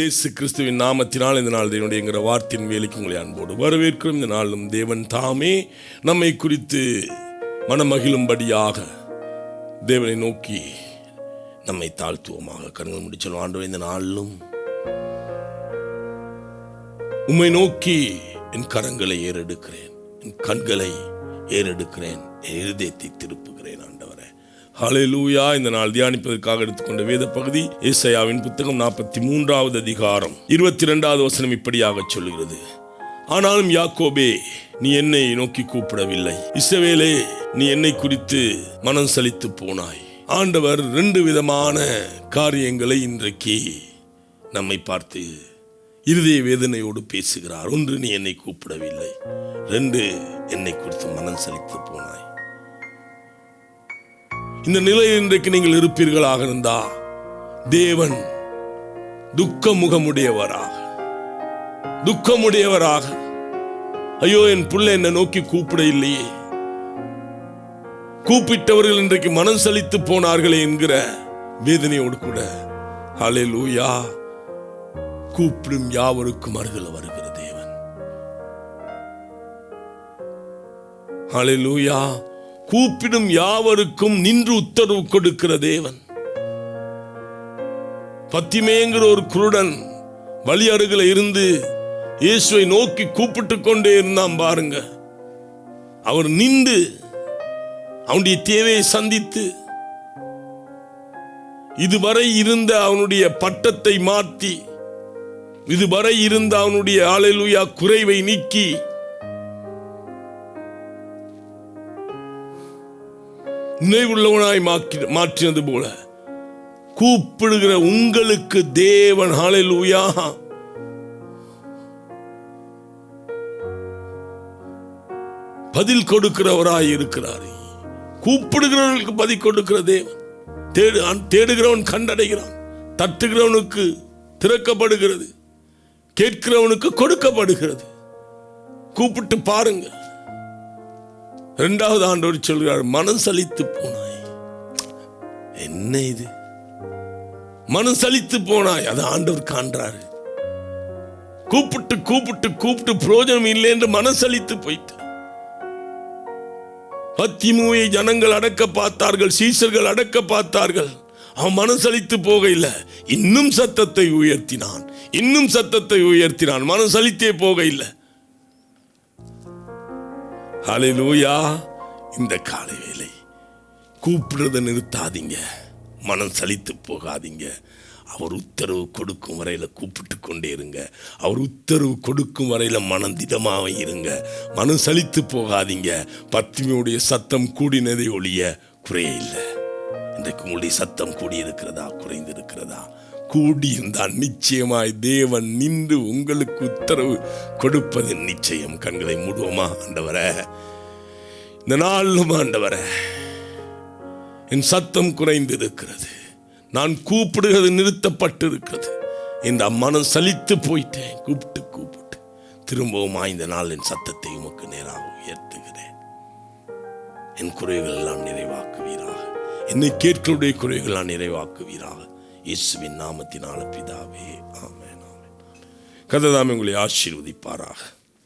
இயேசு கிறிஸ்துவின் நாமத்தினால் இந்த நாள் தேவனுடைய என்கிற வார்த்தையின் வேலைக்கு உங்களை அன்போடு வரவேற்கிறோம். இந்த நாளும் தேவன் தாமே நம்மை குறித்து மனமகிழும்படியாக தேவனை நோக்கி நம்மை தாழ்த்துவோமாக. கண்கள் முடிச்சோம் ஆண்டு இந்த நாளிலும் உம்மை நோக்கி என் கரங்களை ஏறெடுக்கிறேன். என் கண்களை ஏறெடுக்கிறேன். என் இருதயத்தை திருப்புகிறேன் ஆண்டு ஹலெலூயா இந்த நாள் தியானிப்பதற்காக எடுத்துக்கொண்ட வேத பகுதி ஏசையாவின் புத்தகம் நாற்பத்தி மூன்றாவது அதிகாரம் இருபத்தி ரெண்டாவது வசனம் இப்படியாக சொல்கிறது. ஆனாலும் யாக்கோபே நீ என்னை நோக்கி கூப்பிடவில்லை. இசவேலே நீ என்னை குறித்து மனம் சலித்து போனாய். ஆண்டவர் ரெண்டு விதமான காரியங்களை இன்றைக்கு நம்மை பார்த்து இருதய வேதனையோடு பேசுகிறார். ஒன்று நீ என்னை கூப்பிடவில்லை. ரெண்டு என்னை குறித்து மனம் சலித்து போனாய். இந்த நிலையில் இன்றைக்கு நீங்கள் இருப்பீர்களாக இருந்தா தேவன் துக்க முகமுடையவராக துக்கமுடையவராக. ஐயோ என் புள்ள என்னை நோக்கி கூப்பிட இல்லையே. கூப்பிட்டவர்கள் இன்றைக்கு மனம் சலித்து போனார்களே என்கிற வேதனையோடு கூட. ஹலே லூயா கூப்பிடும் யாவருக்கும் அருகில் வருகிற தேவன். ஹalleluya. கூப்பிடும் யாவருக்கும் நின்று உத்தரவு கொடுக்கிற தேவன். பத்திமேங்கிற ஒரு குருடன் வழி அருகில் இருந்து இயேசுவை நோக்கி கூப்பிட்டு கொண்டே இருந்தான் பாருங்க. அவர் நின்று அவனுடைய தேவையை சந்தித்து இதுவரை இருந்த அவனுடைய பட்டத்தை மாற்றி இதுவரை இருந்த அவனுடைய ஆலைலுயா குறைவை நீக்கி நினைவுள்ளவனாய் மாற்றி மாற்றினது போல. கூப்பிடுகிற உங்களுக்கு தேவன் ஹalleluya பதில் கொடுக்கிறவராய் இருக்கிறார். கூப்பிடுகிறவர்களுக்கு பதில் கொடுக்கிற தேவன். தேடு தேடுகிறவன் கண்டடைகிறான். தட்டுகிறவனுக்கு திறக்கப்படுகிறது. கேட்கிறவனுக்கு கொடுக்கப்படுகிறது. கூப்பிட்டு பாருங்க இரண்டாவது ஆண்டவர் சொல்கிறார் மனம் சலித்து போனாய். என்ன இது? மனம் சலித்து போனாய் அது ஆண்டவர் காண்றாரு. கூப்பிட்டு கூப்பிட்டு கூப்பிட்டு பிரயோஜனம் இல்லை என்று மனம் சலித்து போயிட்டு. பத்திமுவை ஜனங்கள் அடக்க பார்த்தார்கள் சீசர்கள் அடக்க பார்த்தார்கள். அவன் மனம் போக இல்லை இன்னும் சத்தத்தை உயர்த்தினான். இன்னும் சத்தத்தை உயர்த்தினான். மனசலித்தே போக இல்லை இந்த காலை வேலை கூப்பிடுறத நிறுத்தாதீங்க. மனம் சலித்து போகாதீங்க. அவர் உத்தரவு கொடுக்கும் வரையில் கூப்பிட்டு கொண்டே இருங்க. அவர் உத்தரவு கொடுக்கும் வரையில் மனம் திடமாக இருங்க. மனம் சலித்து போகாதீங்க. பத்திமையுடைய சத்தம் கூடினதை ஒழிய குறையே இல்லை. இன்றைக்கு உங்களுடைய சத்தம் கூடியிருக்கிறதா? குறைந்திருக்கிறதா? குறைந்து இருக்கிறதா கூடியிருந்தால் நிச்சயமாய் தேவன் நின்று உங்களுக்கு உத்தரவு கொடுப்பது நிச்சயம் கண்களை மூடுவோமா ஆண்டவர? இந்த நாளும் ஆண்டவர என் சத்தம் குறைந்து இருக்கிறது நான் கூப்பிடுகிறது நிறுத்தப்பட்டு இருக்கிறது இந்த மனம் சலித்து போயிட்டேன். கூப்பிட்டு கூப்பிட்டு. திரும்பவும் இந்த நாள் என் சத்தத்தை உமக்கு நேராக உயர்த்துகிறேன். என் குறைகள் எல்லாம் நிறைவாக்குவீராக. என்னை கேட்களுடைய குறைகள் நான் நிறைவாக்குவீராக. இயேசுவின் நாமத்தினால பிதாவே. ஆமென் ஆமென். கததாமே உங்களை ஆசீர்வதிப்பாராக.